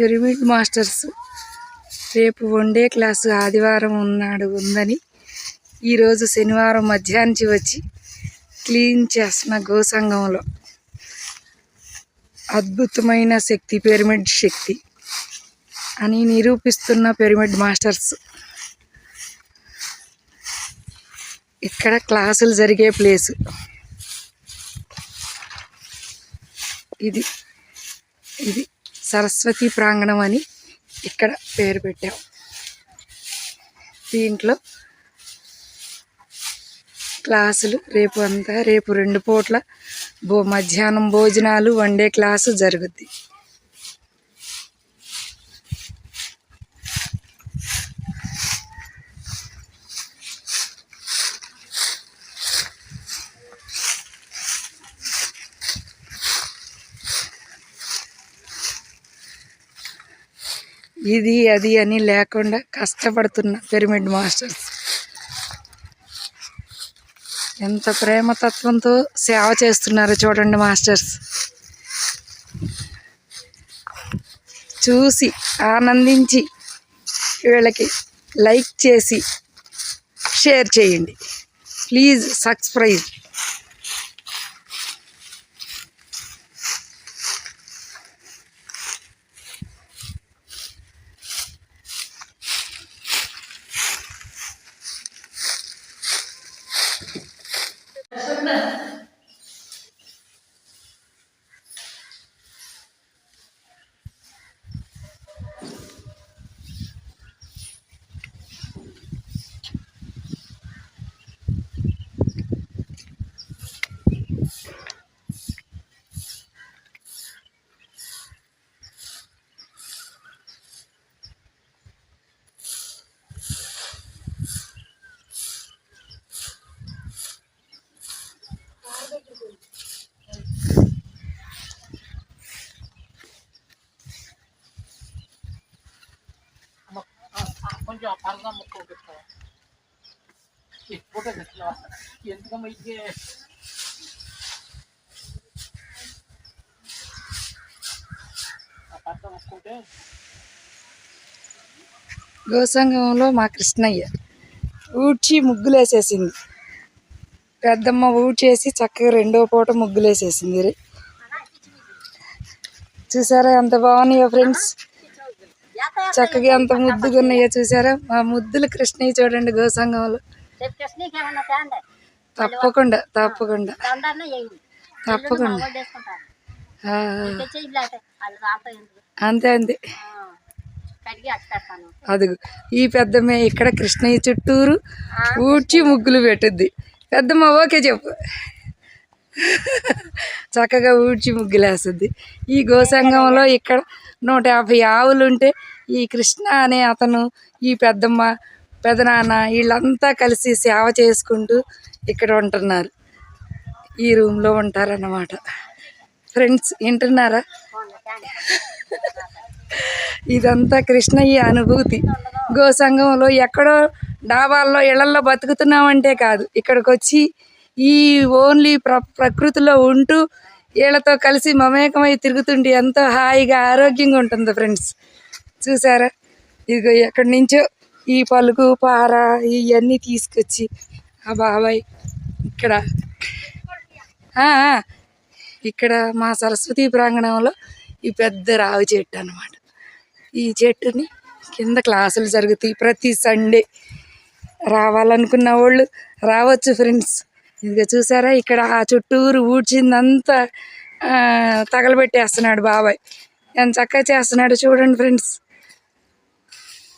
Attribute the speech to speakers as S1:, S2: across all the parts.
S1: Pyramid masters రేపు one day class ఆదివారం ఉన్నాడు ఉందని ఈరోజు శనివారం మధ్యాహ్నం వచ్చి క్లీన్ చేస్తున్న గోసంఘంలో అద్భుతమైన శక్తి పిరమిడ్ శక్తి అని నిరూపిస్తున్న పిరమిడ్ మాస్టర్స్ ఇక్కడ క్లాసులు జరిగే ప్లేసు. ఇది ఇది సరస్వతి ప్రాంగణం అని ఇక్కడ పేరు పెట్టాం. దీంట్లో క్లాసులు రేపు అంతా రేపు రెండు పూట్ల భో మధ్యాహ్నం భోజనాలు వన్డే క్లాసు జరుగుద్ది. ఇది అది అని లేకుండా కష్టపడుతున్న పిరమిడ్ మాస్టర్స్. ఎంత ప్రేమతత్వంతో సేవ చేస్తున్నారో చూడండి మాస్టర్స్. చూసి ఆనందించి వీళ్ళకి లైక్ చేసి షేర్ చేయండి. Please subscribe.
S2: కొంచెం పరదా మొక్క పెట్టుకో ఫోటో తెచ్చిన ఎందుకమ్మా ఇదే ఆ పరదా ముక్క ఉంటే
S1: గోసంగంలో మా కృష్ణయ్య ఊడ్చి ముగ్గులేసేసింది. పెద్దమ్మ ఊడ్చేసి చక్కగా రెండో పూట ముగ్గులేసేసింది రే. చూసారా ఎంత బాగున్నాయో ఫ్రెండ్స్? చక్కగా ఎంత ముద్దుగా ఉన్నాయో చూసారా? మా ముద్దులు కృష్ణయ్య చూడండి గోసంగంలో. తప్పకుండా తప్పకుండా. తప్పకుండా. అంతే అంతే. అదుగు ఈ పెద్దమ్మ ఇక్కడ కృష్ణయ్య చుట్టూరు ఊడ్చి ముగ్గులు పెట్టుద్ది. పెద్దమ్మ ఓకే చెప్పు. చక్కగా ఊడ్చి ముగ్గులేస్తుంది. ఈ గోసంగంలో ఇక్కడ నూట యాభై ఆవులు ఉంటే ఈ కృష్ణ అనే అతను ఈ పెద్దమ్మ పెదనాన్న వీళ్ళంతా కలిసి సేవ చేసుకుంటూ ఇక్కడ ఉంటున్నారు. ఈ రూమ్లో ఉంటారన్నమాట. ఫ్రెండ్స్ వింటున్నారా? ఇదంతా కృష్ణయ్య అనుభూతి. గోసంగంలో ఎక్కడో డాబాల్లో ఇళ్ళలో బతుకుతున్నామంటే కాదు ఇక్కడికి వచ్చి ఈ ఓన్లీ ప్ర ప్రకృతిలో ఉంటూ వీళ్ళతో కలిసి మమేకమై తిరుగుతుంటే ఎంతో హాయిగా ఆరోగ్యంగా ఉంటుంది ఫ్రెండ్స్. చూసారా? ఇదిగో ఎక్కడి నుంచో ఈ పలుకు పార ఇవన్నీ తీసుకొచ్చి ఆ బాబాయ్ ఇక్కడ. ఇక్కడ మా సరస్వతి ప్రాంగణంలో ఈ పెద్ద రావి చెట్టు అనమాట ఈ చెట్టుని కింద క్లాసులు జరుగుతాయి. ప్రతి సండే రావాలనుకున్న వాళ్ళు రావచ్చు ఫ్రెండ్స్. ఇదిగో చూసారా ఇక్కడ ఆ చుట్టూరు ఊడ్చిందంతా తగలబెట్టేస్తున్నాడు బాబాయ్. ఎంత చక్కగా చేస్తున్నాడు చూడండి ఫ్రెండ్స్.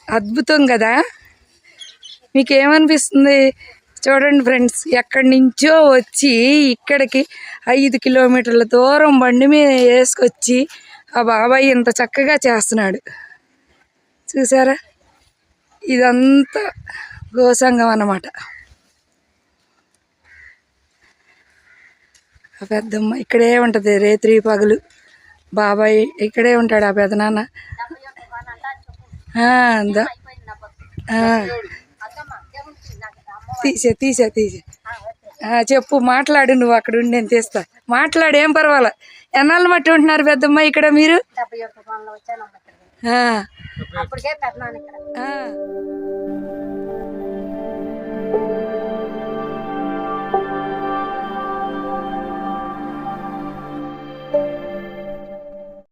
S1: అద్భుతం కదా? మీకేమనిపిస్తుంది? చూడండి ఫ్రెండ్స్ ఎక్కడి నుంచో వచ్చి ఇక్కడికి ఐదు కిలోమీటర్ల దూరం బండి మీద వేసుకొచ్చి ఆ బాబాయ్ ఇంత చక్కగా చేస్తున్నాడు. చూసారా? ఇదంతా గోసంగం అన్నమాట. ఆ పెద్దమ్మ ఇక్కడే ఉంటుంది రేత్రి పగలు. బాబాయ్ ఇక్కడే ఉంటాడు ఆ పెదనాన్న. తీసే తీసే తీసే. చెప్పు మాట్లాడు నువ్వు అక్కడ ఉండి నేను తీస్తా. మాట్లాడు ఏం పర్వాలే. ఎన్నాళ్ళు మట్టి ఉంటున్నారు పెద్దమ్మ ఇక్కడ మీరు? ఆ.